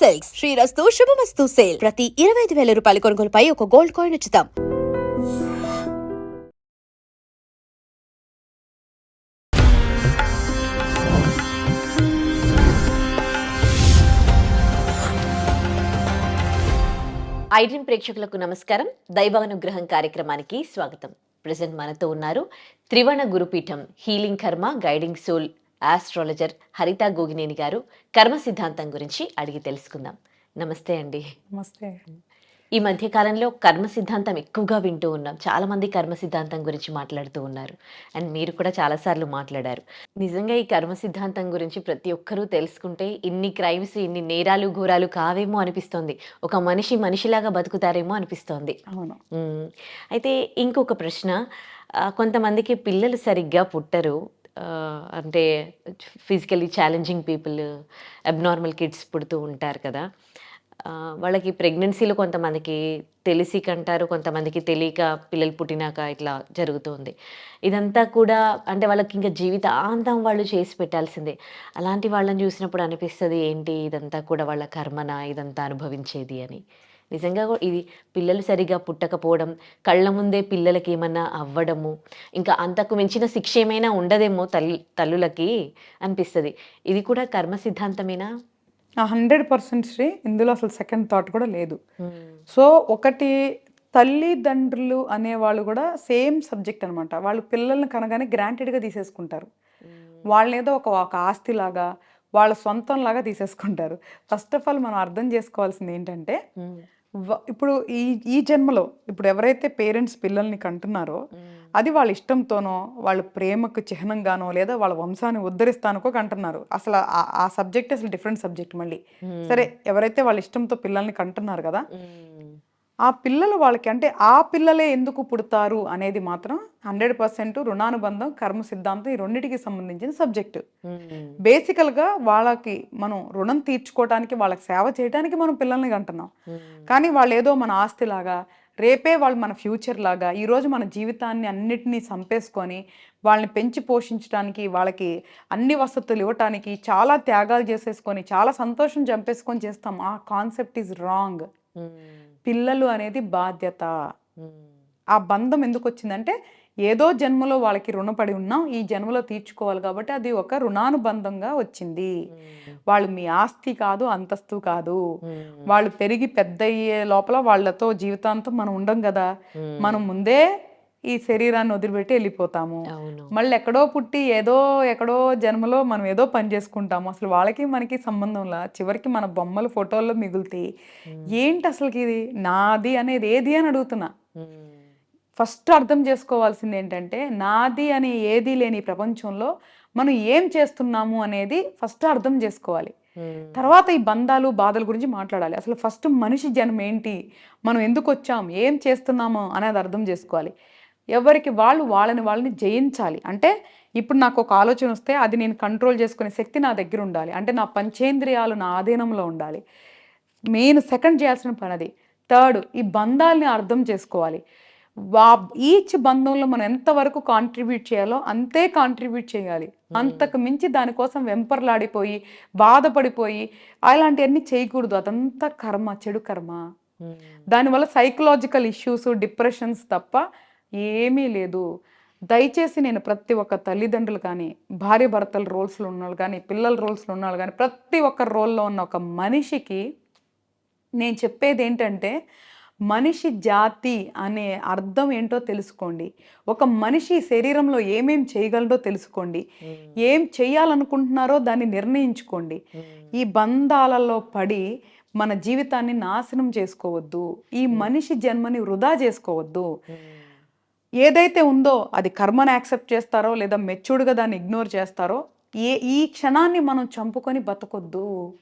Silks. శ్రీరస్తు శుభమస్తు sale. ప్రతి ఇరవై ఐదు వేల రూపాయల కొనుగోలుపై ఒక గోల్డ్ కాయిన్ ఉచితం. ఐడ్రీమ్ ప్రేక్షకులకు నమస్కారం. దైవానుగ్రహం కార్యక్రమానికి స్వాగతం. ప్రజెంట్ మనతో ఉన్నారు Trivana Gurupeetham healing karma guiding soul astrologer Haritha Gogineni గారు కర్మ సిద్ధాంతం గురించి అడిగి తెలుసుకుందాం. నమస్తే అండి. నమస్తే. ఈ మధ్య కాలంలో కర్మ సిద్ధాంతం ఎక్కువగా వింటూ ఉన్నాం. చాలా మంది కర్మ సిద్ధాంతం గురించి మాట్లాడుతూ ఉన్నారు. అండ్ మీరు కూడా చాలాసార్లు మాట్లాడారు. నిజంగా ఈ కర్మ సిద్ధాంతం గురించి ప్రతి ఒక్కరూ తెలుసుకుంటే ఇన్ని క్రైమ్స్ ఇన్ని నేరాలు ఘోరాలు కావేమో అనిపిస్తోంది. ఒక మనిషి మనిషిలాగా బతుకుతారేమో అనిపిస్తోంది. అయితే ఇంకొక ప్రశ్న కొంతమందికి పిల్లలు సరిగ్గా పుట్టరు. అంటే physically challenging people abnormal kids పుడుతూ ఉంటారు కదా. వాళ్ళకి ప్రెగ్నెన్సీలో కొంతమందికి తెలిసి కంటారు కొంతమందికి తెలియక పిల్లలు పుట్టినాక ఇట్లా జరుగుతుంది. ఇదంతా కూడా అంటే వాళ్ళకి ఇంకా జీవితాంతం వాళ్ళు చేసి పెట్టాల్సిందే. అలాంటి వాళ్ళని చూసినప్పుడు అనిపిస్తుంది ఏంటి ఇదంతా కూడా వాళ్ళ కర్మన ఇదంతా అనుభవించేది అని. నిజంగా కూడా ఇది పిల్లలు సరిగా పుట్టకపోవడం కళ్ళ ముందే పిల్లలకి ఏమన్నా అవ్వడము ఇంకా అంతకు మించిన శిక్ష ఏమైనా ఉండదేమో తల్లి తల్లులకి అనిపిస్తుంది. ఇది కూడా కర్మ సిద్ధాంతమేనా? హండ్రెడ్ పర్సెంట్ శ్రీ ఇందులో అసలు సెకండ్ థాట్ కూడా లేదు. సో ఒకటి తల్లిదండ్రులు అనేవాళ్ళు కూడా సేమ్ సబ్జెక్ట్ అనమాట వాళ్ళు పిల్లల్ని కనగానే గ్రాంటెడ్గా తీసేసుకుంటారు. వాళ్ళని ఏదో ఒక ఒక ఆస్తిలాగా వాళ్ళ సొంతం లాగా తీసేసుకుంటారు. ఫస్ట్ ఆఫ్ ఆల్ మనం అర్థం చేసుకోవాల్సింది ఏంటంటే ఇప్పుడు ఈ ఈ జన్మలో ఇప్పుడు ఎవరైతే పేరెంట్స్ పిల్లల్ని కంటున్నారో అది వాళ్ళ ఇష్టంతోనో వాళ్ళ ప్రేమకు చిహ్నంగానో లేదా వాళ్ళ వంశాన్ని ఉద్ధరిస్తానుకో కంటున్నారు. అసలు ఆ- సబ్జెక్ట్ అసలు డిఫరెంట్ సబ్జెక్ట్ మళ్ళీ. సరే ఎవరైతే వాళ్ళ ఇష్టంతో పిల్లల్ని కంటున్నారు కదా ఆ పిల్లలు వాళ్ళకి అంటే ఆ పిల్లలే ఎందుకు పుడతారు అనేది మాత్రం హండ్రెడ్ పర్సెంట్ రుణానుబంధం కర్మ సిద్ధాంతం ఈ రెండింటికి సంబంధించిన సబ్జెక్ట్. బేసికల్గా వాళ్ళకి మనం రుణం తీర్చుకోవడానికి వాళ్ళకి సేవ చేయడానికి మనం పిల్లల్ని కంటున్నాం. కానీ వాళ్ళు ఏదో మన ఆస్తిలాగా రేపే వాళ్ళు మన ఫ్యూచర్ లాగా ఈరోజు మన జీవితాన్ని అన్నిటినీ చంపేసుకొని వాళ్ళని పెంచి పోషించడానికి వాళ్ళకి అన్ని వసతులు ఇవ్వటానికి చాలా త్యాగాలు చేసేసుకొని చాలా సంతోషం చంపేసుకొని చేస్తాం. ఆ కాన్సెప్ట్ ఈజ్ రాంగ్. పిల్లలు అనేది బాధ్యత. ఆ బంధం ఎందుకు వచ్చిందంటే ఏదో జన్మలో వాళ్ళకి రుణపడి ఉన్నాం ఈ జన్మలో తీర్చుకోవాలి కాబట్టి అది ఒక రుణానుబంధంగా వచ్చింది. వాళ్ళు మీ ఆస్తి కాదు అంతస్తు కాదు. వాళ్ళు పెరిగి పెద్ద అయ్యే లోపల వాళ్ళతో జీవితాంతం మనం ఉండం కదా. మనం ముందే ఈ శరీరాన్ని వదిలిపెట్టి వెళ్ళిపోతాము. మళ్ళీ ఎక్కడో పుట్టి ఏదో ఎక్కడో జన్మలో మనం ఏదో పని చేసుకుంటాము. అసలు వాళ్ళకి మనకి సంబంధంలా చివరికి మన బొమ్మలు ఫోటోల్లో మిగులుతాయి. ఏంటి అసలుకి ఇది? నాది అనేది ఏది అని అడుగుతున్నా. ఫస్ట్ అర్థం చేసుకోవాల్సింది ఏంటంటే నాది అని ఏది లేని ప్రపంచంలో మనం ఏం చేస్తున్నాము అనేది ఫస్ట్ అర్థం చేసుకోవాలి. తర్వాత ఈ బంధాలు బాధల గురించి మాట్లాడాలి. అసలు ఫస్ట్ మనిషి జన్మ ఏంటి మనం ఎందుకు వచ్చాం? ఏం చేస్తున్నాము అనేది అర్థం చేసుకోవాలి. ఎవరికి వాళ్ళు వాళ్ళని వాళ్ళని జయించాలి. అంటే ఇప్పుడు నాకు ఒక ఆలోచన వస్తే అది నేను కంట్రోల్ చేసుకునే శక్తి నా దగ్గర ఉండాలి. అంటే నా పంచేంద్రియాలు నా ఆధీనంలో ఉండాలి. మెయిన్ సెకండ్ చేయాల్సిన పని అది. థర్డ్ ఈ బంధాలని అర్థం చేసుకోవాలి. వా ఈచ్ బంధంలో మనం ఎంతవరకు కాంట్రిబ్యూట్ చేయాలో అంతే కాంట్రిబ్యూట్ చేయాలి. అంతకు మించి దానికోసం వెంపర్లాడిపోయి బాధపడిపోయి అలాంటివన్నీ చేయకూడదు. అదంతా కర్మ చెడు కర్మ. దానివల్ల సైకలాజికల్ ఇష్యూస్ డిప్రెషన్స్ తప్ప ఏమీ లేదు. దయచేసి నేను ప్రతి ఒక్క తల్లిదండ్రులు కానీ భార్య భర్తల రోల్స్లో ఉన్నవాళ్ళు కానీ పిల్లల రోల్స్లో ఉన్నవాళ్ళు కానీ ప్రతి ఒక్క రోల్లో ఉన్న ఒక మనిషికి నేను చెప్పేది ఏంటంటే మనిషి జాతి అనే అర్థం ఏంటో తెలుసుకోండి. ఒక మనిషి శరీరంలో ఏమేం చేయగలడో తెలుసుకోండి. ఏం చేయాలనుకుంటున్నారో దాన్ని నిర్ణయించుకోండి. ఈ బంధాలలో పడి మన జీవితాన్ని నాశనం చేసుకోవద్దు. ఈ మనిషి జన్మని వృధా చేసుకోవద్దు. ఏదైతే ఉందో అది కర్మను యాక్సెప్ట్ చేస్తారో లేదా మెచ్యూర్డ్గా దాన్ని ఇగ్నోర్ చేస్తారో ఏ ఈ క్షణాన్ని మనం చంపుకొని బతకొద్దు.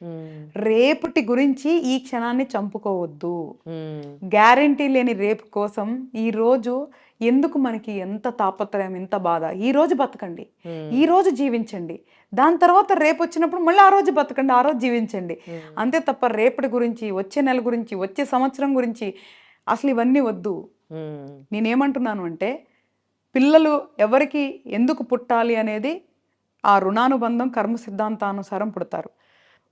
రేపటి గురించి ఈ క్షణాన్ని చంపుకోవద్దు. గ్యారంటీ లేని రేపు కోసం ఈ రోజు ఎందుకు మనకి ఎంత తాపత్రయం ఎంత బాధ? ఈ రోజు బతకండి. ఈ రోజు జీవించండి. దాని తర్వాత రేపు వచ్చినప్పుడు మళ్ళీ ఆ రోజు బతకండి ఆ రోజు జీవించండి. అంతే తప్ప రేపటి గురించి వచ్చే నెల గురించి వచ్చే సంవత్సరం గురించి అసలు ఇవన్నీ వద్దు. నేనేమంటున్నాను అంటే పిల్లలు ఎవరికి ఎందుకు పుట్టాలి అనేది ఆ రుణానుబంధం కర్మ సిద్ధాంతానుసారం పుడతారు.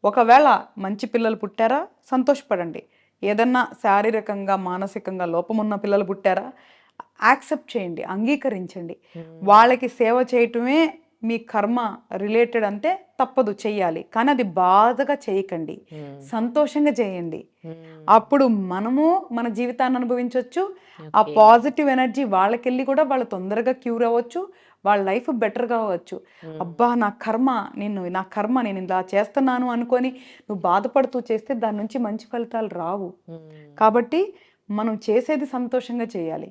ఒకవేళ మంచి పిల్లలు పుట్టారా సంతోషపడండి. ఏదన్నా శారీరకంగా మానసికంగా లోపం ఉన్న పిల్లలు పుట్టారా యాక్సెప్ట్ చేయండి అంగీకరించండి. వాళ్ళకి సేవ చేయటమే మీ కర్మ రిలేటెడ్ అంటే తప్పదు చెయ్యాలి. కానీ అది బాధగా చేయకండి. సంతోషంగా చేయండి. అప్పుడు మనము మన జీవితాన్ని అనుభవించవచ్చు ఆ. పాజిటివ్ ఎనర్జీ వాళ్ళకెళ్ళి కూడా వాళ్ళు తొందరగా క్యూర్ అవ్వచ్చు. వాళ్ళ లైఫ్ బెటర్గా అవ్వచ్చు. అబ్బా నా కర్మ నేను నా కర్మ నేను ఇలా చేస్తున్నాను అనుకొని నువ్వు బాధపడుతూ చేస్తే దాని నుంచి మంచి ఫలితాలు రావు. కాబట్టి మనం చేసేది సంతోషంగా చేయాలి.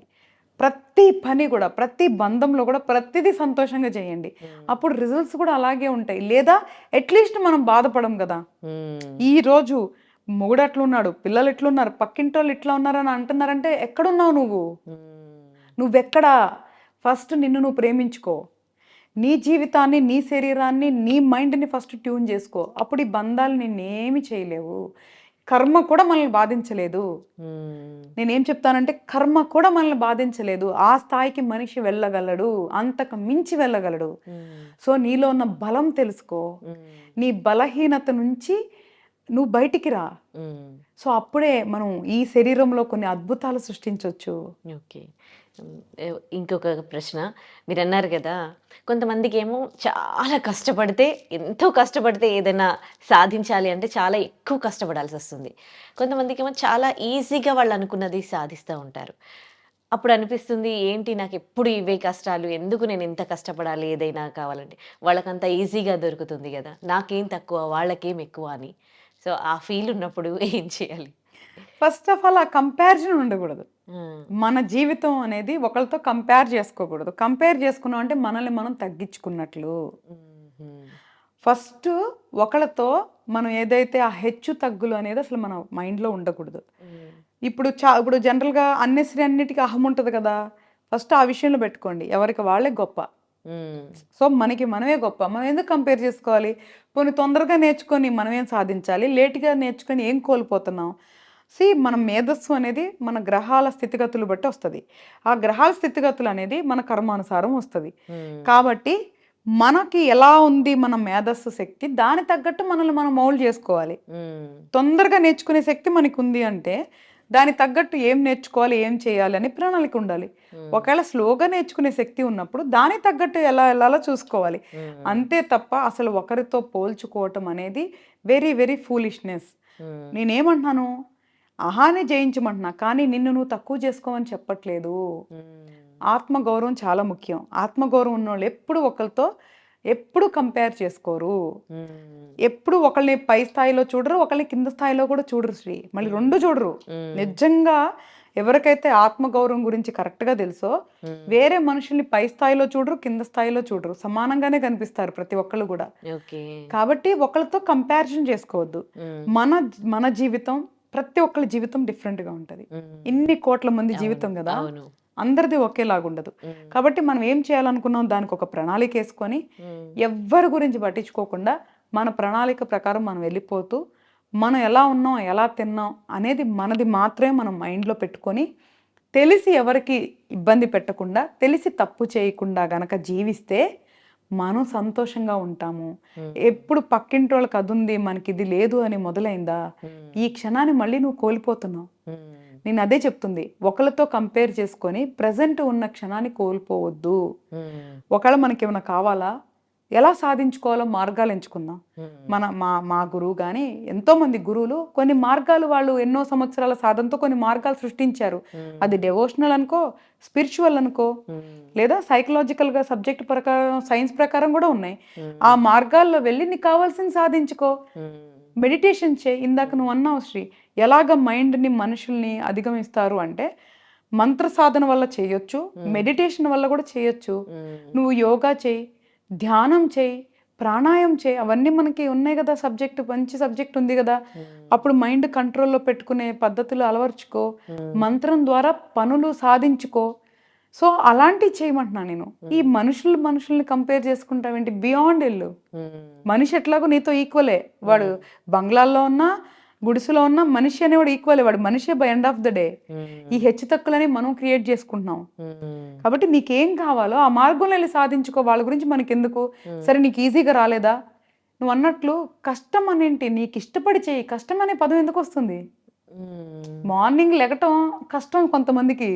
ప్రతి పని కూడా ప్రతి బంధంలో కూడా ప్రతిదీ సంతోషంగా చేయండి. అప్పుడు రిజల్ట్స్ కూడా అలాగే ఉంటాయి. లేదా అట్లీస్ట్ మనం బాధపడం కదా. ఈ రోజు మొగుడు ఎట్లున్నాడు పిల్లలు ఎట్లున్నారు పక్కింటి వాళ్ళు ఇట్లా ఉన్నారని అంటున్నారంటే ఎక్కడున్నావు నువ్వు? నువ్వెక్కడా? ఫస్ట్ నిన్ను నువ్వు ప్రేమించుకో. నీ జీవితాన్ని నీ శరీరాన్ని నీ మైండ్ని ఫస్ట్ ట్యూన్ చేసుకో. అప్పుడు ఈ బంధాలు నిన్నేమి చేయలేవు. కర్మ కూడా మనల్ని బాధించలేదు. నేనేం చెప్తానంటే కర్మ కూడా మనల్ని బాధించలేదు. ఆ స్థాయికి మనిషి వెళ్ళగలడు అంతకు మించి వెళ్ళగలడు. సో నీలో ఉన్న బలం తెలుసుకో. నీ బలహీనత నుంచి నువ్వు బయటికి రా. సో అప్పుడే మనం ఈ శరీరంలో కొన్ని అద్భుతాలు సృష్టించవచ్చు ఓకే. ఇంకొక ప్రశ్న. మీరు అన్నారు కదా కొంతమందికి ఏమో చాలా కష్టపడితే ఎంతో కష్టపడితే ఏదైనా సాధించాలి అంటే చాలా ఎక్కువ కష్టపడాల్సి వస్తుంది. కొంతమందికి ఏమో చాలా ఈజీగా వాళ్ళు అనుకున్నది సాధిస్తూ ఉంటారు. అప్పుడు అనిపిస్తుంది ఏంటి నాకు ఎప్పుడు ఇవే కష్టాలు? ఎందుకు నేను ఎంత కష్టపడాలి ఏదైనా కావాలంటే? వాళ్ళకంత ఈజీగా దొరుకుతుంది కదా నాకేం తక్కువ వాళ్ళకేం ఎక్కువ అని. సో ఆ ఫీల్ ఉన్నప్పుడు ఏం చేయాలి? ఫస్ట్ ఆఫ్ ఆల్ ఆ కంపారిజన్ ఉండకూడదు. మన జీవితం అనేది ఒకరితో కంపేర్ చేసుకోకూడదు. కంపేర్ చేసుకున్నాం అంటే మనల్ని మనం తగ్గించుకున్నట్లు. ఫస్ట్ ఒకళ్ళతో మనం ఏదైతే ఆ హెచ్చు తగ్గులు అనేది అసలు మన మైండ్లో ఉండకూడదు. ఇప్పుడు చా ఇప్పుడు జనరల్గా అన్నెసరి అన్నిటికీ అహం ఉంటుంది కదా. ఫస్ట్ ఆ విషయంలో పెట్టుకోండి. ఎవరికి వాళ్ళే గొప్ప. సో మనకి మనమే గొప్ప. మనం ఎందుకు కంపేర్ చేసుకోవాలి? పోనీ తొందరగా నేర్చుకొని మనం ఏం సాధించాలి? లేట్గా నేర్చుకొని ఏం కోల్పోతున్నాం? సి మన మేధస్సు అనేది మన గ్రహాల స్థితిగతులు బట్టి వస్తుంది. ఆ గ్రహాల స్థితిగతులు అనేది మన కర్మానుసారం వస్తుంది. ఉమ్, కాబట్టి మనకి ఎలా ఉంది మన మేధస్సు శక్తి దాని తగ్గట్టు మనల్ని మనం మౌల్డ్ చేసుకోవాలి. ఉమ్, తొందరగా నేర్చుకునే శక్తి మనకు ఉంది అంటే దాని తగ్గట్టు ఏం నేర్చుకోవాలి ఏం చేయాలి అని ప్రణాళిక ఉండాలి. ఉమ్, ఒకవేళ స్లోగా నేర్చుకునే శక్తి ఉన్నప్పుడు దాని తగ్గట్టు ఎలా వెళ్ళాలో చూసుకోవాలి. అంతే తప్ప అసలు ఒకరితో పోల్చుకోవటం అనేది వెరీ వెరీ ఫూలిష్నెస్ నేనేమంటున్నాను? అహాని జయించమంటున్నా కానీ నిన్ను నువ్వు తక్కువ చేసుకోమని చెప్పట్లేదు. ఆత్మగౌరవం చాలా ముఖ్యం. ఆత్మగౌరవం ఉన్నోళ్ళు ఎప్పుడు ఒకరితో ఎప్పుడు కంపేర్ చేసుకోరు. ఎప్పుడు ఒకళ్ళని పై స్థాయిలో చూడరు ఒకళ్ళని కింద స్థాయిలో కూడా చూడరు శ్రీ. మళ్ళీ రెండు చూడరు. నిజంగా ఎవరికైతే ఆత్మగౌరవం గురించి కరెక్ట్గా తెలుసో ఉమ్, వేరే మనుషుల్ని పై స్థాయిలో చూడరు కింద స్థాయిలో చూడరు. సమానంగానే కనిపిస్తారు ప్రతి ఒక్కళ్ళు కూడా. కాబట్టి ఒకళ్ళతో కంపారిజన్ చేసుకోవద్దు. మన మన జీవితం ప్రతి ఒక్కళ్ళ జీవితం డిఫరెంట్గా ఉంటుంది. ఇన్ని కోట్ల మంది జీవితం కదా అందరిది ఒకేలాగా ఉండదు. కాబట్టి మనం ఏం చేయాలనుకున్నాం దానికి ఒక ప్రణాళిక వేసుకొని ఎవ్వరి గురించి పట్టించుకోకుండా మన ప్రణాళిక ప్రకారం మనం వెళ్ళిపోతూ మనం ఎలా ఉన్నాం ఎలా తిన్నాం అనేది మనది మాత్రమే మనం మైండ్లో పెట్టుకొని తెలిసి ఎవరికి ఇబ్బంది పెట్టకుండా తెలిసి తప్పు చేయకుండా గనక జీవిస్తే మనం సంతోషంగా ఉంటాము. ఎప్పుడు పక్కింటి వాళ్ళకి అది ఉంది మనకి ఇది లేదు అని మొదలైందా? ఈ క్షణాన్ని మళ్ళీ నువ్వు కోల్పోతున్నావు. నేను అదే చెప్తుంది. ఒకరితో కంపేర్ చేసుకొని ప్రజెంట్ ఉన్న క్షణాన్ని కోల్పోవద్దు. ఉమ్, ఒకవేళ మనకి ఏమైనా కావాలా? ఎలా సాధించుకోవాలో మార్గాలు ఎంచుకుందాం. మన మా మా గురువు కానీ ఎంతోమంది గురువులు కొన్ని మార్గాలు వాళ్ళు ఎన్నో సంవత్సరాల సాధనతో కొన్ని మార్గాలు సృష్టించారు. అది డెవోషనల్ అనుకో స్పిరిచువల్ అనుకో లేదా సైకలాజికల్గా సబ్జెక్ట్ ప్రకారం సైన్స్ ప్రకారం కూడా ఉన్నాయి. ఆ మార్గాల్లో వెళ్ళి నీకు కావాల్సింది సాధించుకో. మెడిటేషన్ చే ఇందాక నువ్వు అన్నావు శ్రీ ఎలాగ మైండ్ని మనుషుల్ని అధిగమిస్తారు అంటే మంత్ర సాధన వల్ల చేయొచ్చు మెడిటేషన్ వల్ల కూడా చేయొచ్చు. నువ్వు యోగా చేయి. ధ్యానం చేయి ప్రాణాయం చేయి. అవన్నీ మనకి ఉన్నాయి కదా సబ్జెక్ట్ మంచి సబ్జెక్ట్ ఉంది కదా. ఉమ్, అప్పుడు మైండ్ కంట్రోల్లో పెట్టుకునే పద్ధతులు అలవర్చుకో. ఉమ్, మంత్రం ద్వారా పనులు సాధించుకో. సో అలాంటివి చేయమంటున్నా నేను. ఈ మనుషులు మనుషుల్ని కంపేర్ చేసుకుంటావేంటి? బియాండ్ ఉమ్, మనిషి ఎట్లాగో నీతో ఈక్వలే వాడు బంగ్లాల్లో ఉన్నా గుడిసెలో ఉన్నా మనిషి అనేవాడు ఈక్వలే వాడు. మనిషే by end of the day ఈ హెచ్చు తక్కువలని మనం క్రియేట్ చేసుకుంటున్నాం. ఉమ్, కాబట్టి నీకేం కావాలో ఆ మార్గంలో వెళ్ళి సాధించుకో. వాళ్ళ గురించి మనకెందుకు? సరే నీకు ఈజీగా రాలేదా? నువ్వు అన్నట్లు కష్టం అనేంటి నీకు ఇష్టపడి చేయి. కష్టం అనే పదం ఎందుకు వస్తుంది? మ్మ్. మార్నింగ్ లెగటం కష్టం కొంతమందికి.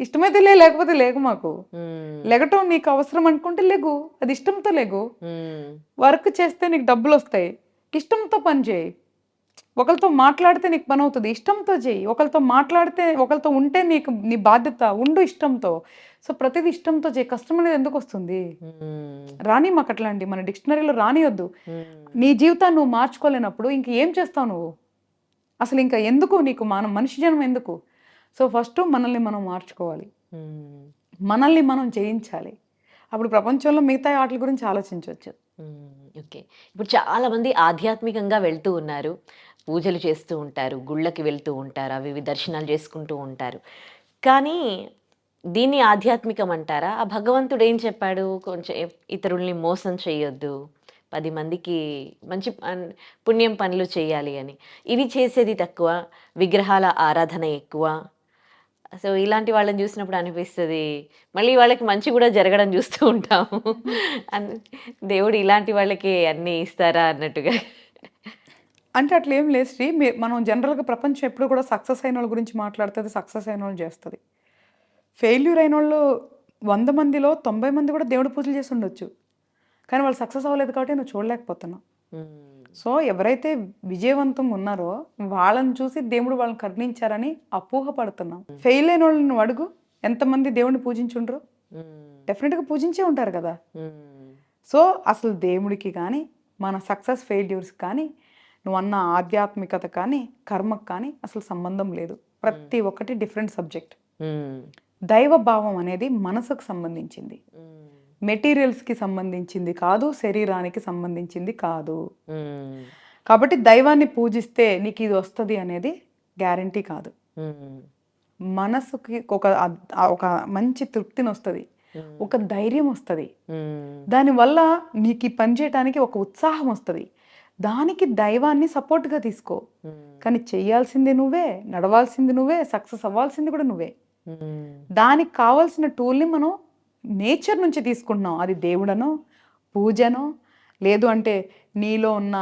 ఇష్టమైతే లే లేకపోతే లేకు మాకు. లెగటం నీకు అవసరం అనుకుంటే లేగు. అది ఇష్టంతో లేగు. వర్క్ చేస్తే నీకు డబ్బులు వస్తాయి ఇష్టంతో పని చేయి. ఒకరితో మాట్లాడితే నీకు పని అవుతుంది ఇష్టంతో చేయి. ఒకరితో మాట్లాడితే ఒకరితో ఉంటే నీకు నీ బాధ్యత ఉండు ఇష్టంతో. సో ప్రతిదీ ఇష్టంతో చేయి. కష్టం అనేది ఎందుకు వస్తుంది. రాని మాకు అట్లాంటి మన డిక్షనరీలో రానియొద్దు. నీ జీవితాన్ని నువ్వు మార్చుకోలేనప్పుడు ఇంక ఏం చేస్తావు నువ్వు? అసలు ఇంకా ఎందుకు నీకు మన మనిషి జన్మ ఎందుకు? సో ఫస్ట్ మనల్ని మనం మార్చుకోవాలి. మనల్ని మనం జయించాలి. అప్పుడు ప్రపంచంలో మిగతా ఆటల గురించి ఆలోచించవచ్చు. ఓకే. ఇప్పుడు చాలా మంది ఆధ్యాత్మికంగా వెళ్తూ ఉన్నారు. పూజలు చేస్తూ ఉంటారు గుళ్ళకి వెళ్తూ ఉంటారు అవి ఇవి దర్శనాలు చేసుకుంటూ ఉంటారు. కానీ దీన్ని ఆధ్యాత్మికం అంటారా? ఆ భగవంతుడు ఏం చెప్పాడు? కొంచెం ఇతరుల్ని మోసం చేయొద్దు పది మందికి మంచి పుణ్యం పనులు చేయాలి అని. ఇవి చేసేది తక్కువ విగ్రహాల ఆరాధన ఎక్కువ. సో ఇలాంటి వాళ్ళని చూసినప్పుడు అనిపిస్తుంది మళ్ళీ వాళ్ళకి మంచి కూడా జరగడం చూస్తూ ఉంటాము. అన్- దేవుడు ఇలాంటి వాళ్ళకి అన్నీ ఇస్తారా అన్నట్టుగా. అంటే అట్లా ఏం లేదు శ్రీ. మనం జనరల్గా ప్రపంచం ఎప్పుడు కూడా సక్సెస్ అయిన వాళ్ళ గురించి మాట్లాడుతుంది సక్సెస్ అయిన వాళ్ళు చేస్తుంది. ఫెయిల్యూర్ అయిన వాళ్ళు వంద మందిలో తొంభై మంది కూడా దేవుడి పూజలు చేసి ఉండొచ్చు. కానీ వాళ్ళు సక్సెస్ అవ్వలేదు కాబట్టి నువ్వు చూడలేకపోతున్నావు. సో ఎవరైతే విజయవంతంగా ఉన్నారో వాళ్ళని చూసి దేవుడు వాళ్ళని కరుణించారని అపోహ పడుతున్నాం. ఫెయిల్ అయిన వాళ్ళని నువ్వు అడుగు ఎంతమంది దేవుడిని పూజించుండ్రు. డెఫినెట్గా పూజించే ఉంటారు కదా. సో అసలు దేవుడికి కానీ మన సక్సెస్ ఫెయిల్యూర్స్ కానీ నువ్వు అన్న ఆధ్యాత్మికత కానీ కర్మకు కానీ అసలు సంబంధం లేదు ప్రతి ఒక్కటి డిఫరెంట్ సబ్జెక్ట్. దైవ భావం అనేది మనసుకు సంబంధించింది. మెటీరియల్స్కి సంబంధించింది కాదు శరీరానికి సంబంధించింది కాదు. కాబట్టి దైవాన్ని పూజిస్తే నీకు ఇది వస్తుంది అనేది గ్యారంటీ కాదు. మనసుకి ఒక ఒక మంచి తృప్తిని వస్తుంది ఒక ధైర్యం వస్తుంది. దానివల్ల నీకు పని చేయడానికి ఒక ఉత్సాహం వస్తుంది దానికి దైవాన్ని సపోర్ట్గా తీసుకో. కానీ చేయాల్సింది నువ్వే నడవాల్సింది నువ్వే సక్సెస్ అవ్వాల్సింది కూడా నువ్వే. దానికి కావాల్సిన టూల్ని మనం నేచర్ నుంచి తీసుకుంటున్నాం అది దేవుడనో పూజనో లేదు అంటే నీలో ఉన్న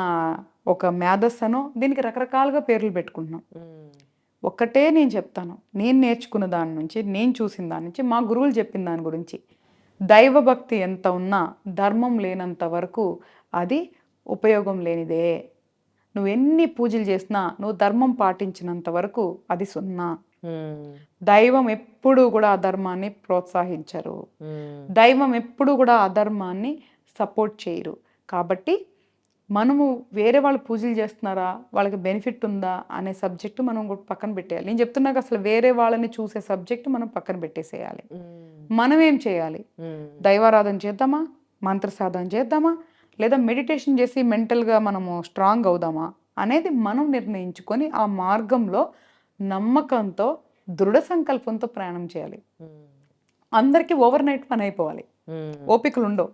ఒక మేధస్సనో దీనికి రకరకాలుగా పేర్లు పెట్టుకుంటున్నాం. ఒక్కటే నేను చెప్తాను నేను నేర్చుకున్న దాని నుంచి నేను చూసిన దాని నుంచి మా గురువులు చెప్పిన దాని గురించి దైవభక్తి ఎంత ఉన్నా ధర్మం లేనంత వరకు అది ఉపయోగం లేనిదే. నువ్వు ఎన్ని పూజలు చేసినా నువ్వు ధర్మం పాటించినంత వరకు అది సున్నా. దైవం ఎప్పుడూ కూడా ఆ ధర్మాన్ని ప్రోత్సహించరు. దైవం ఎప్పుడూ కూడా ఆ ధర్మాన్ని సపోర్ట్ చేయరు. కాబట్టి మనము వేరే వాళ్ళు పూజలు చేస్తున్నారా? వాళ్ళకి బెనిఫిట్ ఉందా? అనే సబ్జెక్టు మనం పక్కన పెట్టేయాలి. నేను చెప్తున్నాక అసలు వేరే వాళ్ళని చూసే సబ్జెక్టు మనం పక్కన పెట్టేసేయాలి. మనం ఏం చేయాలి. దైవారాధన చేద్దామా? మంత్ర సాధన చేద్దామా? లేదా మెడిటేషన్ చేసి మెంటల్గా మనము స్ట్రాంగ్ అవుదామా అనేది మనం నిర్ణయించుకొని ఆ మార్గంలో నమ్మకంతో దృఢ సంకల్పంతో ప్రయాణం చేయాలి. అందరికీ ఓవర్ నైట్ పని అయిపోవాలి. ఓపికలు ఉండవు.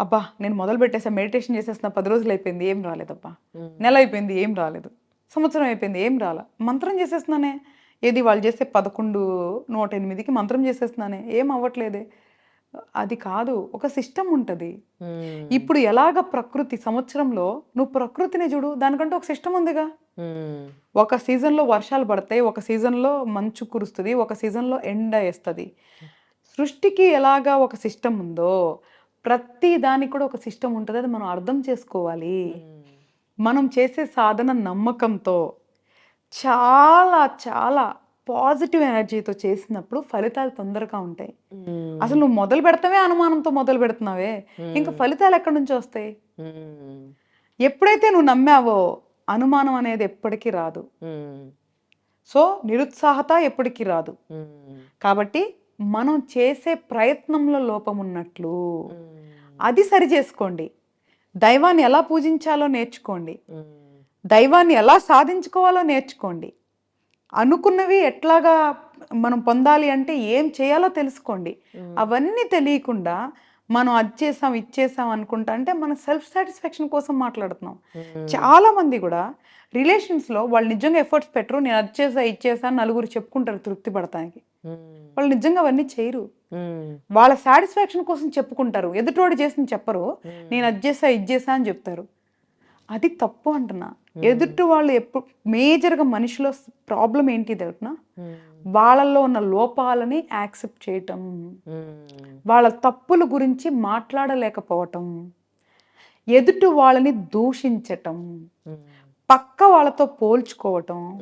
అబ్బా నేను మొదలు పెట్టేసా మెడిటేషన్ చేసేసిన పది రోజులు అయిపోయింది ఏం రాలేదబ్బా. నెల అయిపోయింది ఏం రాలేదు. సంవత్సరం అయిపోయింది ఏం రాలా. మంత్రం చేసేస్తున్నానే. ఏది వాళ్ళు చేసే పదకొండు నూట ఎనిమిదికి మంత్రం చేసేస్తున్నానే. ఏం అవ్వట్లేదే. అది కాదు ఒక సిస్టమ్ ఉంటుంది. ఇప్పుడు ఎలాగ ప్రకృతి సంవత్సరంలో నువ్వు ప్రకృతిని చూడు దానికంటే ఒక సిస్టమ్ ఉందిగా. ఒక సీజన్లో వర్షాలు పడతాయి ఒక సీజన్లో మంచు కురుస్తుంది ఒక సీజన్లో ఎండ వేస్తుంది సృష్టికి ఎలాగా ఒక సిస్టమ్ ఉందో ప్రతి దానికి కూడా ఒక సిస్టమ్ ఉంటుంది అది మనం అర్థం చేసుకోవాలి. మనం చేసే సాధన నమ్మకంతో చాలా చాలా పాజిటివ్ ఎనర్జీతో చేసినప్పుడు ఫలితాలు తొందరగా ఉంటాయి. అసలు నువ్వు మొదలు పెడతావే అనుమానంతో మొదలు పెడుతున్నావే ఇంకా ఫలితాలు ఎక్కడి నుంచి వస్తాయి. ఎప్పుడైతే నువ్వు నమ్మావో అనుమానం అనేది ఎప్పటికీ రాదు. సో నిరుత్సాహత ఎప్పటికీ రాదు. కాబట్టి మనం చేసే ప్రయత్నంలో లోపం ఉన్నట్లు. అది సరి చేసుకోండి దైవాన్ని ఎలా పూజించాలో నేర్చుకోండి. దైవాన్ని ఎలా సాధించుకోవాలో నేర్చుకోండి అనుకున్నవి ఎట్లాగా మనం పొందాలి అంటే ఏం చేయాలో తెలుసుకోండి. అవన్నీ తెలియకుండా మనం అది చేసాం ఇది చేసాం అనుకుంటా అంటే మన సెల్ఫ్ సాటిస్ఫాక్షన్ కోసం మాట్లాడుతున్నాం. చాలా మంది కూడా రిలేషన్స్లో వాళ్ళు నిజంగా ఎఫర్ట్స్ పెట్టరు నేను అది చేసా ఇది చేసా అని నలుగురు చెప్పుకుంటారు తృప్తి పడటానికి మ్మ్. వాళ్ళు నిజంగా అవన్నీ చేయరు. వాళ్ళ సాటిస్ఫాక్షన్ కోసం చెప్పుకుంటారు. ఎదుటోడు చేసింది చెప్పరు. నేను అది చేసా ఇది చేసా అని చెప్తారు. అది తప్పు అంటున్నా. ఎదుటి వాళ్ళు ఎప్పుడు మేజర్గా మనిషిలో ప్రాబ్లం ఏంటి తెలుపునా వాళ్ళల్లో ఉన్న లోపాలని యాక్సెప్ట్ చేయటం. వాళ్ళ తప్పుల గురించి మాట్లాడలేకపోవటం. ఎదుటి వాళ్ళని దూషించటం. పక్క వాళ్ళతో పోల్చుకోవటం.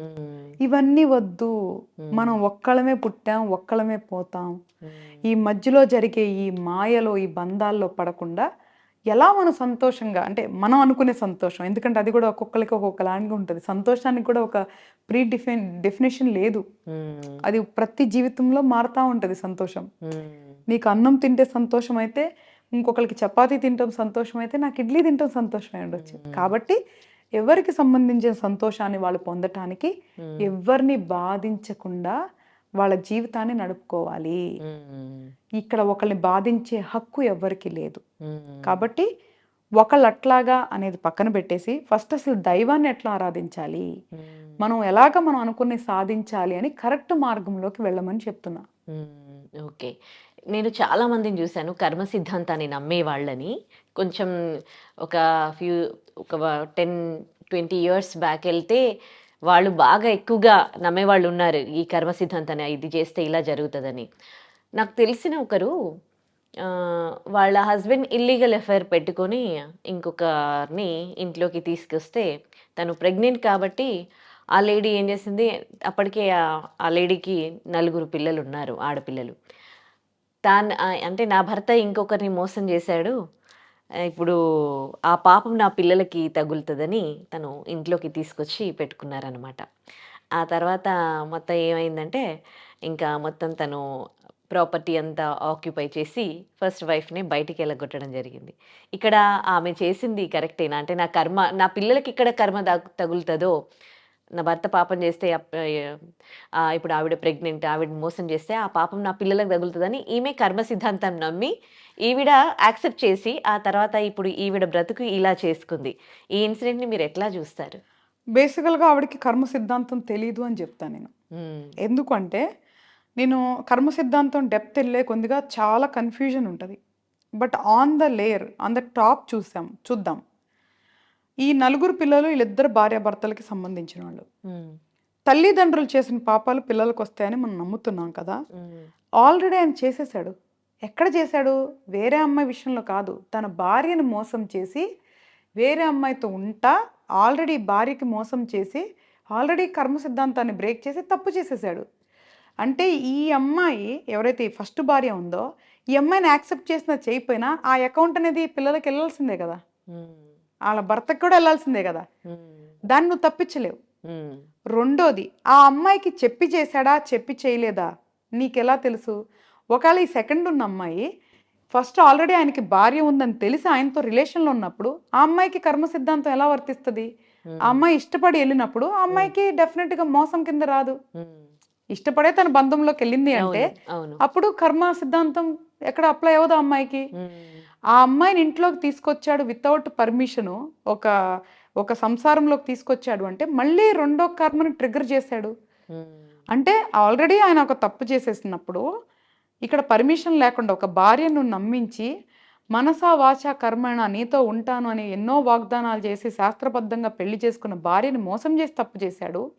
ఇవన్నీ వద్దు. మనం ఒక్కళ్ళమే పుట్టాం ఒక్కళ్ళమే పోతాం. ఈ మధ్యలో జరిగే ఈ మాయలో ఈ బంధాల్లో పడకుండా ఎలా మనం సంతోషంగా అంటే మనం అనుకునే సంతోషం ఎందుకంటే అది కూడా ఒక్కొక్కరికి ఒక్కొక్కలాంటిగా ఉంటుంది. సంతోషానికి కూడా ఒక ప్రీ డిఫైన్ డెఫినేషన్ లేదు. అది ప్రతి జీవితంలో మారుతూ ఉంటుంది సంతోషం. నీకు అన్నం తింటే సంతోషం అయితే ఇంకొకరికి చపాతీ తింటాం సంతోషం అయితే నాకు ఇడ్లీ తింటాం సంతోషమే ఉండొచ్చు. కాబట్టి ఎవరికి సంబంధించిన సంతోషాన్ని వాళ్ళు పొందటానికి ఎవరిని బాధించకుండా వాళ్ళ జీవితాన్ని నడుపుకోవాలి. ఇక్కడ ఒకరిని బాధించే హక్కు ఎవ్వరికి లేదు. కాబట్టి ఒకళ్ళు అట్లాగా అనేది పక్కన పెట్టేసి ఫస్ట్ అసలు దైవాన్ని ఎట్లా ఆరాధించాలి? మనం ఎలాగ మనం అనుకుని సాధించాలి అని కరెక్ట్ మార్గంలోకి వెళ్ళమని చెప్తున్నా. ఓకే. నేను చాలా మందిని చూశాను కర్మ సిద్ధాంతాన్ని నమ్మే వాళ్ళని. కొంచెం ఒక ఫ్యూ ఒక టెన్ ట్వంటీ ఇయర్స్ బ్యాక్ వెళ్తే వాళ్ళు బాగా ఎక్కువగా నమ్మేవాళ్ళు ఉన్నారు. ఈ కర్మ సిద్ధాంతాన్ని ఇది చేస్తే ఇలా జరుగుతుందని. నాకు తెలిసిన ఒకరు వాళ్ళ హస్బెండ్ ఇల్లీగల్ ఎఫైర్ పెట్టుకొని ఇంకొకరిని ఇంట్లోకి తీసుకొస్తే తను ప్రెగ్నెంట్ కాబట్టి ఆ లేడీ ఏం చేసింది? అప్పటికే ఆ- లేడీకి నలుగురు పిల్లలు ఉన్నారు ఆడపిల్లలు. తాను అంటే నా భర్త ఇంకొకరిని మోసం చేశాడు. ఇప్పుడు ఆ పాపం నా పిల్లలకి తగులుతుందని తను ఇంట్లోకి తీసుకొచ్చి పెట్టుకున్నారనమాట ఆ తర్వాత మొత్తం ఏమైందంటే ఇంకా మొత్తం తను ప్రాపర్టీ అంతా ఆక్యుపై చేసి ఫస్ట్ వైఫ్ని బయటికి వెళ్ళగొట్టడం జరిగింది. ఇక్కడ ఆమె చేసింది కరెక్టేనా? అంటే నా కర్మ నా పిల్లలకి ఇక్కడ కర్మ తగులుతుందో నా భర్త పాపం చేస్తే ఇప్పుడు ఆవిడ ప్రెగ్నెంట్ ఆవిడ మోసం చేస్తే ఆ పాపం నా పిల్లలకు తగులుతుందని ఈమె కర్మ సిద్ధాంతం నమ్మి ఈవిడ యాక్సెప్ట్ చేసి ఆ తర్వాత ఇప్పుడు ఈవిడ బ్రతుకు ఇలా చేసుకుంది. ఈ ఇన్సిడెంట్ని మీరు ఎట్లా చూస్తారు? బేసికల్గా ఆవిడకి కర్మ సిద్ధాంతం తెలియదు అని చెప్తాను నేను. ఎందుకంటే నేను కర్మ సిద్ధాంతం డెప్త్ వెళ్ళే కొద్దిగా చాలా కన్ఫ్యూజన్ ఉంటుంది. But on the layer on the top చూసాం చూద్దాం. ఈ నలుగురు పిల్లలు వీళ్ళిద్దరు భార్యాభర్తలకి సంబంధించిన వాళ్ళు. తల్లిదండ్రులు చేసిన పాపాలు పిల్లలకు వస్తాయని మనం నమ్ముతున్నాం కదా. ఆల్రెడీ ఆయన చేసేసాడు ఎక్కడ చేశాడు? వేరే అమ్మాయి విషయంలో కాదు. తన భార్యను మోసం చేసి వేరే అమ్మాయితో ఉంటా ఆల్రెడీ భార్యకి మోసం చేసి ఆల్రెడీ కర్మ సిద్ధాంతాన్ని బ్రేక్ చేసి తప్పు చేసేసాడు అంటే ఈ అమ్మాయి ఎవరైతే ఫస్ట్ భార్య ఉందో ఈ అమ్మాయిని యాక్సెప్ట్ చేసినా చేయకపోయినా ఆ అకౌంట్ అనేది పిల్లలకి వెళ్ళాల్సిందే కదా. వాళ్ళ భర్తకి కూడా వెళ్ళాల్సిందే కదా. దాన్ని నువ్వు తప్పించలేవు. రెండోది ఆ అమ్మాయికి చెప్పి చేశాడా చెప్పి చేయలేదా? నీకెలా తెలుసు? ఒకవేళ ఈ సెకండ్ ఉన్న అమ్మాయి ఫస్ట్ ఆల్రెడీ ఆయనకి భార్య ఉందని తెలిసి ఆయనతో రిలేషన్లో ఉన్నప్పుడు ఆ అమ్మాయికి కర్మ సిద్ధాంతం ఎలా వర్తిస్తుంది? ఆ అమ్మాయి ఇష్టపడి వెళ్ళినప్పుడు ఆ అమ్మాయికి డెఫినెట్గా మోసం కింద రాదు. ఇష్టపడే తన బంధంలోకి వెళ్ళింది అంటే అప్పుడు కర్మ సిద్ధాంతం ఎక్కడ అప్లై అవ్వదు అమ్మాయికి. మ్మ్. ఆ అమ్మాయిని ఇంట్లోకి తీసుకొచ్చాడు వితౌట్ పర్మిషను ఒక ఒక సంసారంలోకి తీసుకొచ్చాడు అంటే మళ్ళీ రెండో కర్మని ట్రిగర్ చేశాడు. మ్మ్. అంటే ఆల్రెడీ ఆయన ఒక తప్పు చేసేసినప్పుడు ఇక్కడ పర్మిషన్ లేకుండా ఒక భార్యను నమ్మించి మనసా వాచా కర్మణ నీతో ఉంటాను అని ఎన్నో వాగ్దానాలు చేసి శాస్త్రబద్ధంగా పెళ్ళి చేసుకున్న భార్యని మోసం చేసి తప్పు చేశాడు.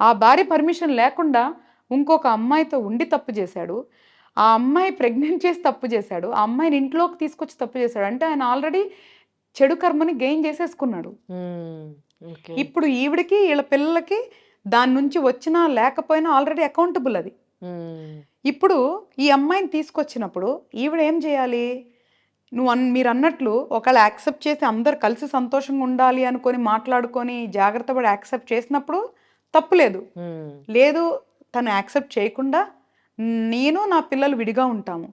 ఆ భార్య పర్మిషన్ లేకుండా ఇంకొక అమ్మాయితో ఉండి తప్పు చేశాడు. ఆ అమ్మాయి ప్రెగ్నెంట్ చేసి తప్పు చేశాడు ఆ అమ్మాయిని ఇంట్లోకి తీసుకొచ్చి తప్పు చేశాడు అంటే ఆయన ఆల్రెడీ చెడు కర్మని గెయిన్ చేసేసుకున్నాడు. ఓకే. ఇప్పుడు ఈవిడికి వీళ్ళ పిల్లలకి దాని నుంచి వచ్చినా లేకపోయినా ఆల్రెడీ అకౌంటబుల్ అది మ్మ్. ఇప్పుడు ఈ అమ్మాయిని తీసుకొచ్చినప్పుడు ఈవిడ ఏం చేయాలి నువ్వు అన్ మీరు అన్నట్లు ఒకవేళ యాక్సెప్ట్ చేసి అందరు కలిసి సంతోషంగా ఉండాలి అనుకొని మాట్లాడుకొని జాగ్రత్త పడి యాక్సెప్ట్ చేసినప్పుడు తప్పులేదు మ్మ్. లేదు తను యాక్సెప్ట్ చేయకుండా నేను నా పిల్లలు విడిగా ఉంటాము.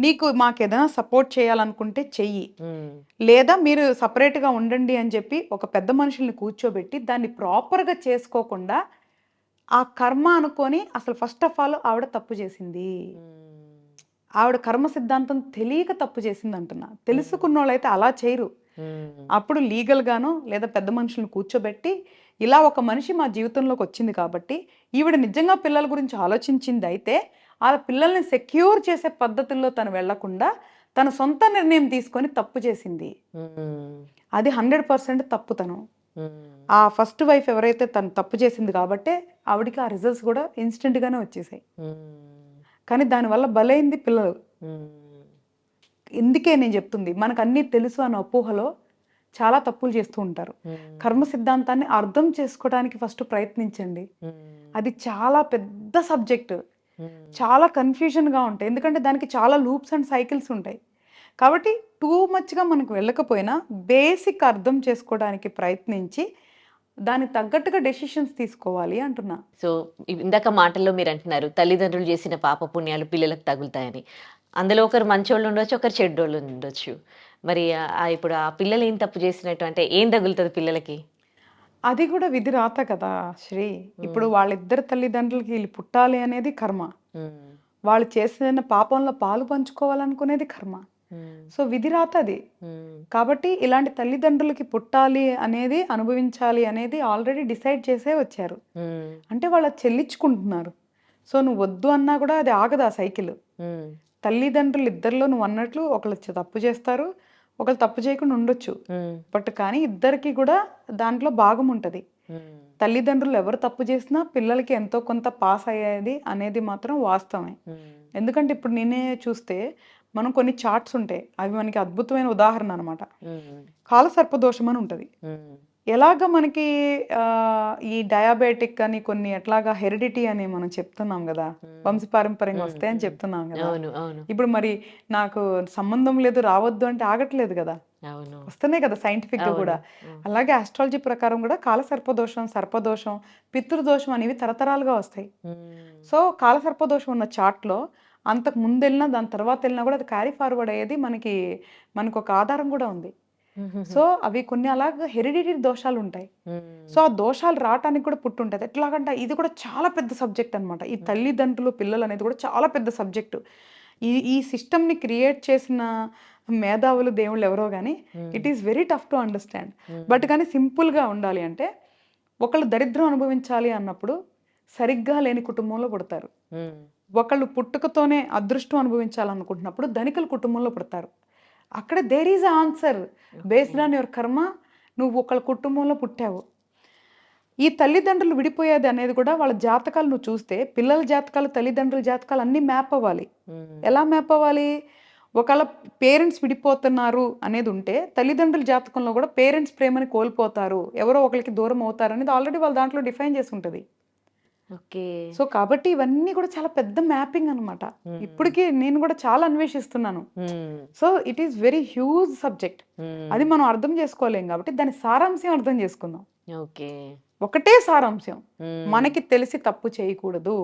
నీకు మాకు ఏదైనా సపోర్ట్ చేయాలనుకుంటే చెయ్యి. లేదా మీరు సపరేట్గా ఉండండి అని చెప్పి ఒక పెద్ద మనుషుల్ని కూర్చోబెట్టి దాన్ని ప్రాపర్గా చేసుకోకుండా ఆ కర్మ అనుకొని అసలు ఫస్ట్ ఆఫ్ ఆల్ ఆవిడ తప్పు చేసింది. ఆవిడ కర్మ సిద్ధాంతం తెలియక తప్పు చేసింది అంటున్నా తెలుసుకున్న వాళ్ళైతే అలా చేయరు. అప్పుడు లీగల్గానో లేదా పెద్ద మనుషులను కూర్చోబెట్టి ఇలా ఒక మనిషి మా జీవితంలోకి వచ్చింది కాబట్టి ఈవిడ నిజంగా పిల్లల గురించి ఆలోచించింది అయితే ఆ పిల్లల్ని సెక్యూర్ చేసే పద్ధతుల్లో తను వెళ్ళకుండా తన సొంత నిర్ణయం తీసుకొని తప్పు చేసింది. అది హండ్రెడ్ పర్సెంట్ తప్పుతనం మ్మ్. ఆ ఫస్ట్ వైఫ్ ఎవరైతే తను తప్పు చేసింది కాబట్టే ఆవిడకి ఆ రిజల్ట్స్ కూడా ఇన్స్టెంట్గానే వచ్చేసాయి. కానీ దానివల్ల బలైంది పిల్లలు. ఇందుకే నేను చెప్తుంది మనకు అన్నీ తెలుసు అన్న అపోహలో చాలా తప్పులు చేస్తూ ఉంటారు. కర్మ సిద్ధాంతాన్ని అర్థం చేసుకోవడానికి ఫస్ట్ ప్రయత్నించండి. అది చాలా పెద్ద సబ్జెక్ట్. చాలా కన్ఫ్యూజన్గా ఉంటాయి. ఎందుకంటే దానికి చాలా లూప్స్ అండ్ సైకిల్స్ ఉంటాయి. కాబట్టి టూ మచ్గా మనకు వెళ్ళకపోయినా బేసిక్ అర్థం చేసుకోవడానికి ప్రయత్నించి దానికి తగ్గట్టుగా డెసిషన్స్ తీసుకోవాలి అంటున్నా. సో ఇందాక మాటల్లో మీరు అంటున్నారు తల్లిదండ్రులు చేసిన పాప పుణ్యాలు పిల్లలకు తగులుతాయని. అందులో ఒకరు మంచోళ్ళు ఉండొచ్చు ఒకరు చెడ్డోళ్ళు ఉండొచ్చు. మరి ఇప్పుడు ఆ పిల్లలు ఏం తప్పు చేసినట్టు అంటే ఏం తగులుతుంది పిల్లలకి అది కూడా విధి రాత కదా శ్రీ ఇప్పుడు వాళ్ళిద్దరు తల్లిదండ్రులకి వీళ్ళు పుట్టాలి అనేది కర్మ. వాళ్ళు చేసిన పాపంలో పాలు పంచుకోవాలనుకునేది కర్మ. సో విధి రాత అది. కాబట్టి ఇలాంటి తల్లిదండ్రులకి పుట్టాలి అనేది అనుభవించాలి అనేది ఆల్రెడీ డిసైడ్ చేసే వచ్చారు. అంటే వాళ్ళు చెల్లించుకుంటున్నారు సో నువ్వు వద్దు అన్నా కూడా అది ఆగదు ఆ సైకిల్. తల్లిదండ్రులు ఇద్దరిలో నువ్వు అన్నట్లు ఒకళ్ళు తప్పు చేస్తారు ఒకళ్ళు తప్పు చేయకుండా ఉండొచ్చు. బట్ కానీ ఇద్దరికి కూడా దాంట్లో భాగం ఉంటుంది. తల్లిదండ్రులు ఎవరు తప్పు చేసినా పిల్లలకి ఎంతో కొంత పాస్ అయ్యేది అనేది మాత్రం వాస్తవమే. ఎందుకంటే ఇప్పుడు నేనే చూస్తే మనం కొన్ని చార్ట్స్ ఉంటాయి అవి మనకి అద్భుతమైన ఉదాహరణ అనమాట. కాలసర్పదోషం అని ఉంటుంది. ఎలాగ మనకి ఆ, ఈ డయాబెటిక్ అని కొన్ని ఎట్లాగా హెరిడిటీ అని మనం చెప్తున్నాం కదా వంశపారంపర్యంగా వస్తాయి అని చెప్తున్నాం కదా. ఇప్పుడు మరి నాకు సంబంధం లేదు రావద్దు అంటే ఆగట్లేదు కదా. వస్తున్నాయి కదా సైంటిఫిక్గా కూడా. అలాగే ఆస్ట్రాలజీ ప్రకారం కూడా కాల సర్పదోషం సర్పదోషం పితృదోషం అనేవి తరతరాలుగా వస్తాయి. సో కాల సర్పదోషం ఉన్న చార్ట్లో అంతకు ముందు వెళ్ళినా దాని తర్వాత వెళ్ళినా కూడా అది క్యారీ ఫార్వర్డ్ అయ్యేది మనకి మనకు ఒక ఆధారం కూడా ఉంది. సో అవి కొన్ని అలాగ హెరిడిటరీ దోషాలు ఉంటాయి. సో ఆ దోషాలు రావటానికి కూడా పుట్టుంటుంది. ఎట్లాగంటే ఇది కూడా చాలా పెద్ద సబ్జెక్ట్ అనమాట ఈ తల్లిదండ్రులు పిల్లలు అనేది కూడా చాలా పెద్ద సబ్జెక్టు. ఈ ఈ సిస్టమ్ని క్రియేట్ చేసిన మేధావులు దేవుళ్ళు ఎవరో కానీ it is very tough to understand. But కానీ సింపుల్గా ఉండాలి అంటే ఒకళ్ళు దరిద్రం అనుభవించాలి అన్నప్పుడు సరిగ్గా లేని కుటుంబంలో పుడతారు. ఒకళ్ళు పుట్టుకతోనే అదృష్టం అనుభవించాలనుకుంటున్నప్పుడు ధనికుల కుటుంబంలో పుడతారు. అక్కడ there is answer based on your karma నువ్వు ఒకళ్ళ కుటుంబంలో పుట్టావు. ఈ తల్లిదండ్రులు విడిపోయేది అనేది కూడా వాళ్ళ జాతకాలు నువ్వు చూస్తే పిల్లల జాతకాలు తల్లిదండ్రుల జాతకాలు అన్నీ మ్యాప్ అవ్వాలి. మ్మ్. ఎలా మ్యాప్ అవ్వాలి? ఒకవేళ పేరెంట్స్ విడిపోతున్నారు అనేది ఉంటే తల్లిదండ్రుల జాతకంలో కూడా పేరెంట్స్ ప్రేమని కోల్పోతారు. ఎవరో ఒకరికి దూరం అవుతారు అనేది ఆల్రెడీ వాళ్ళ దాంట్లో డిఫైన్ చేసి ఉంటుంది. సో కాబట్టి ఇవన్నీ కూడా చాలా పెద్ద మ్యాపింగ్ అనమాట. ఇప్పటికీ నేను కూడా చాలా అన్వేషిస్తున్నాను. So it is very huge subject. అది మనం అర్థం చేసుకోలేం కాబట్టి దాని సారాంశం అర్థం చేసుకుందాం ఓకే ఒకటే సారాంశం. మనకి తెలిసి తప్పు చేయకూడదు.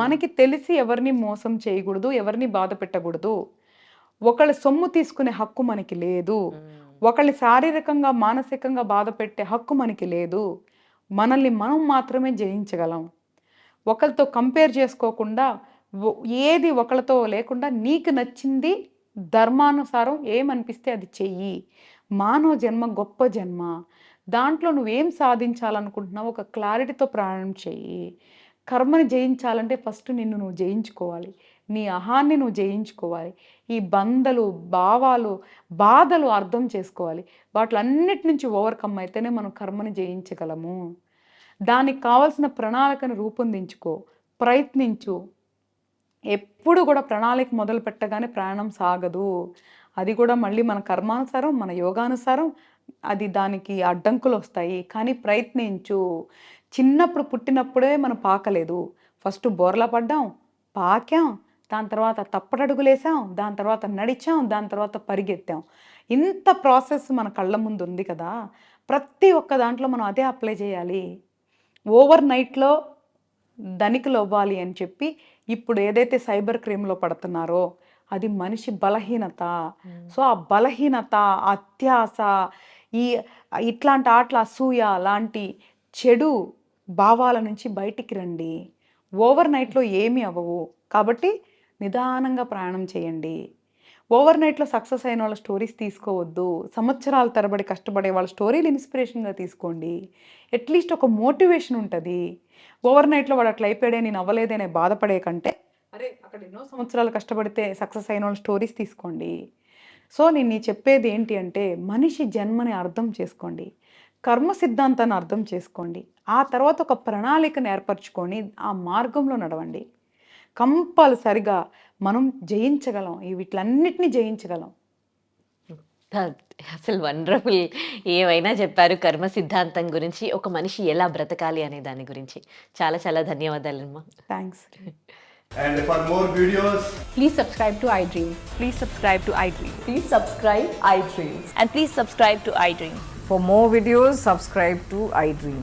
మనకి తెలిసి ఎవరిని మోసం చేయకూడదు ఎవరిని బాధ పెట్టకూడదు ఒకళ్ళ సొమ్ము తీసుకునే హక్కు మనకి లేదు. ఒకళ్ళని శారీరకంగా మానసికంగా బాధ పెట్టే హక్కు మనకి లేదు మనల్ని మనం మాత్రమే జయించగలం ఒకరితో కంపేర్ చేసుకోకుండా ఏది ఒకళ్ళతో లేకుండా నీకు నచ్చింది ధర్మానుసారం ఏమనిపిస్తే అది చెయ్యి. మానవ జన్మ గొప్ప జన్మ. దాంట్లో నువ్వేం సాధించాలనుకుంటున్నావు ఒక క్లారిటీతో ప్రయాణం చెయ్యి. కర్మని జయించాలంటే ఫస్ట్ నిన్ను నువ్వు జయించుకోవాలి. నీ అహాన్ని నువ్వు జయించుకోవాలి. ఈ బంధలు భావాలు బాధలు అర్థం చేసుకోవాలి. వాటిలన్నిటి నుంచి ఓవర్కమ్ అయితేనే మనం కర్మని జయించగలము. దానికి కావాల్సిన ప్రణాళికను రూపొందించుకో ప్రయత్నించు. ఎప్పుడు కూడా ప్రణాళిక మొదలు పెట్టగానే ప్రయాణం సాగదు. అది కూడా మళ్ళీ మన కర్మానుసారం మన యోగానుసారం అది దానికి అడ్డంకులు వస్తాయి. కానీ ప్రయత్నించు. చిన్నప్పుడు పుట్టినప్పుడే మనం పాకలేదు. ఫస్ట్ బోర్లా పడ్డాం పాకాం దాని తర్వాత తప్పటడుగులేసాం దాని తర్వాత నడిచాం దాని తర్వాత పరిగెత్తాం. ఇంత ప్రాసెస్ మన కళ్ళ ముందు ఉంది కదా. ప్రతి ఒక్క దాంట్లో మనం అదే అప్లై చేయాలి. ఓవర్ నైట్లో ధనికులు అవ్వాలి అని చెప్పి ఇప్పుడు ఏదైతే సైబర్ క్రైమ్లో పడుతున్నారో అది మనిషి బలహీనత. సో ఆ బలహీనత అత్యాస ఈ ఇట్లాంటి ఆటల అసూయ లాంటి చెడు భావాల నుంచి బయటికి రండి. ఓవర్ నైట్లో ఏమీ అవ్వవు. కాబట్టి నిదానంగా ప్రయాణం చేయండి. ఓవర్ నైట్లో సక్సెస్ అయిన వాళ్ళ స్టోరీస్ తీసుకోవద్దు. సంవత్సరాల తరబడి కష్టపడే వాళ్ళ స్టోరీలు ఇన్స్పిరేషన్గా తీసుకోండి. అట్లీస్ట్ ఒక మోటివేషన్ ఉంటుంది. ఓవర్ నైట్లో వాడు అట్లా అయిపోయాడే నేను అవ్వలేదనే బాధపడే కంటే అరే అక్కడ ఎన్నో సంవత్సరాలు కష్టపడితే సక్సెస్ అయిన వాళ్ళ స్టోరీస్ తీసుకోండి. సో నేను నీ చెప్పేది ఏంటి అంటే మనిషి జన్మని అర్థం చేసుకోండి. కర్మ సిద్ధాంతాన్ని అర్థం చేసుకోండి. ఆ తర్వాత ఒక ప్రణాళికను ఏర్పరచుకొని ఆ మార్గంలో నడవండి. కంపల్సరిగా మనం జయించగలం ఈ వీటిలన్నిటిని జయించగలం అసలు వండర్ఫుల్ ఏవైనా చెప్పారు కర్మ సిద్ధాంతం గురించి ఒక మనిషి ఎలా బ్రతకాలి అనే దాని గురించి చాలా చాలా ధన్యవాదాలమ్మా thanks And for more videos, Please subscribe to iDream. Please subscribe to iDream. Please subscribe iDream. And please subscribe to iDream. For more videos, subscribe to iDream.